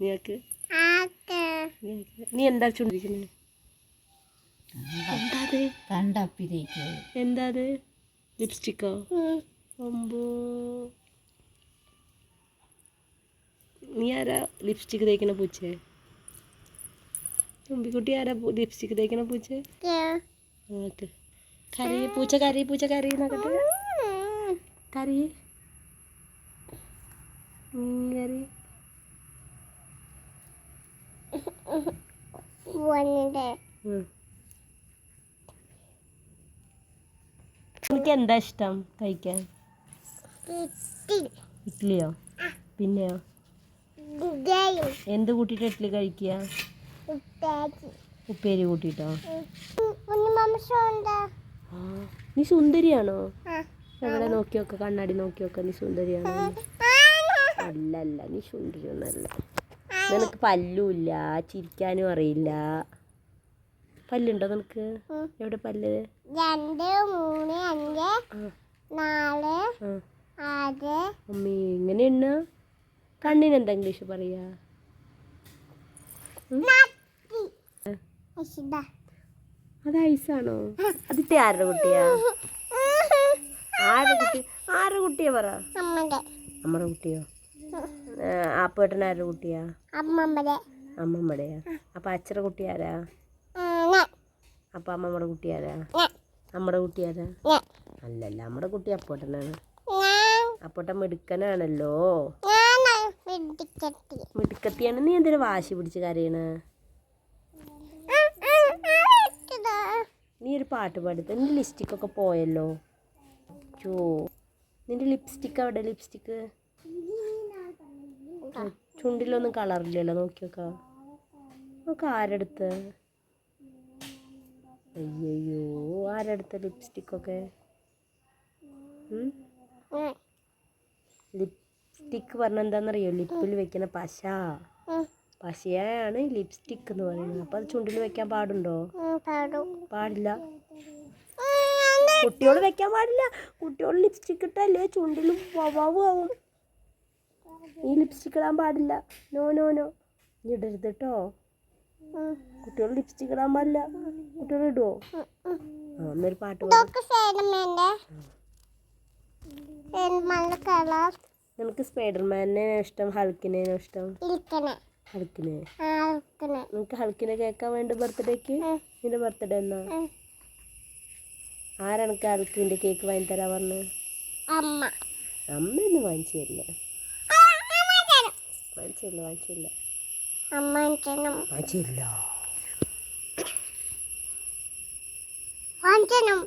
നീക്ക് നീ എന്താ ചൂണ്ടിരിക്കുന്നത്? എന്താ അത്? കണ്ടപ്പിലേക്ക് എന്താ അത് ലിപ്സ്റ്റിക്കോ? ഒമ്പോ നീ ആരാ ലിപ്സ്റ്റിക് തേക്കണ പൂച്ചേ? തുമ്പിക്കുട്ടി ആരാ ലിപ്സ്റ്റിക് തേക്കണ പൂച്ചേ? കേ. അങ്ങോട്ട് കറി പൂച്ച കറി പൂച്ച കറി നോക്കട്ടെ. കറി ഉം, കറി വന്നത് ഉം. എനിക്ക് എന്താ ഇഷ്ടം കഴിക്കാൻ? ഇഡ്ഡലിയോ പിന്നെയോ? എന്ത് കൂട്ടിയിട്ട് ഇഡ്ഡലി കഴിക്കുക? ഉപ്പേരി. ആ, നീ സുന്ദരിയാണോ. എവിടെ നോക്കി നോക്ക കണ്ണാടി നോക്കി നോക്ക നീ സുന്ദരിയാണ് അല്ല അല്ല നീ സുന്ദരിയൊന്നല്ല നിനക്ക് പല്ലുമില്ല ചിരിക്കാനും അറിയില്ല. പല്ലുണ്ടോ നിനക്ക്. എവിടെ പല്ല്? രണ്ട് മൂന്ന് അഞ്ച് നാല് ആറ്. അമ്മേ ഇങ്ങനെ എണ്ണ കണ്ണിന് എന്താ ഇംഗ്ലീഷ് പറയാ? അത് ഐസാണോ? അതിത്തെ ആരുടെ കുട്ടിയാ? ആരുടെ കുട്ടി ആരുടെ കുട്ടിയാ പറ നമ്മുടെ കുട്ടിയോ ആപ്പേട്ടൻ ആരുടെ കുട്ടിയാ അമ്മമ്മടെ അമ്മമ്മടെയാ അപ്പൊ അച്ഛയുടെ കുട്ടി ആരാ അപ്പൊ അമ്മമ്മടെ കുട്ടി ആരാ നമ്മുടെ കുട്ടി ആരാ അല്ലല്ല നമ്മുടെ കുട്ടി അപ്പോട്ടനാണ് അപ്പോട്ടൻ മിടുക്കനാണല്ലോ മിടുക്കത്തിയാണ് നീ എന്തിനു വാശി പിടിച്ച് കരയണ നീ ഒരു പാട്ട് പാടുത്ത ഒക്കെ പോയല്ലോ ചോ നിന്റെ ലിപ്സ്റ്റിക്ക് അവിടെ ലിപ്സ്റ്റിക്ക് ചുണ്ടിലൊന്നും കളറില്ലല്ലോ നോക്കി നോക്കാം. നോക്ക് ആരെടുത്ത്? അയ്യോ ആരെടുത്ത ലിപ്സ്റ്റിക്കൊക്കെ ലിപ്സ്റ്റിക്ക് പറഞ്ഞ എന്താണെന്നറിയോ ലിപ്പിൽ വെക്കുന്ന പശ. പശയാണ് ലിപ്സ്റ്റിക്ക് എന്ന് പറയുന്നത്. അപ്പൊ അത് ചുണ്ടിൽ വെക്കാൻ പാടുണ്ടോ? പാടും. പാടില്ല. കുട്ടിയോട് വെക്കാൻ പാടില്ല. കുട്ടികൾ ലിപ്സ്റ്റിക് ഇട്ടല്ലേ ചുണ്ടിലും വവാവ് ആവും. ഈ ലിപ്സ്റ്റിക് ഇടാൻ പാടില്ല. നോ നോ നോ നീ ഇടരുത് കേട്ടോ കുട്ടികൾ ലിപ്സ്റ്റിക് ഇടാൻ പാടില്ല. കുട്ടികൾ ഇടുവോ? ആ എന്നൊരു പാട്ട് നിനക്ക് സ്പൈഡർമാനെ ഇഷ്ടം ഹൾക്കിനെ ഇഷ്ടം? ഹൾക്കിനെ. നിനക്ക് ഹൾക്കിനെ കേൾക്കാൻ വേണ്ടി ബർത്ത്ഡേക്ക് നിന്റെ ബർത്ത്ഡേ എന്നാ? ആരെനക്ക് ഹൾക്കിന്റെ കേക്ക് വാങ്ങി തരാ പറഞ്ഞു? അമ്മ. വാങ്ങിച്ചു തരില്ല വാങ്ങിച്ചില്ല. വാങ്ങിച്ചില്ല അമ്മ വാങ്ങിച്ചില്ല വാങ്ങിച്ചില്ല. വാഞ്ചനം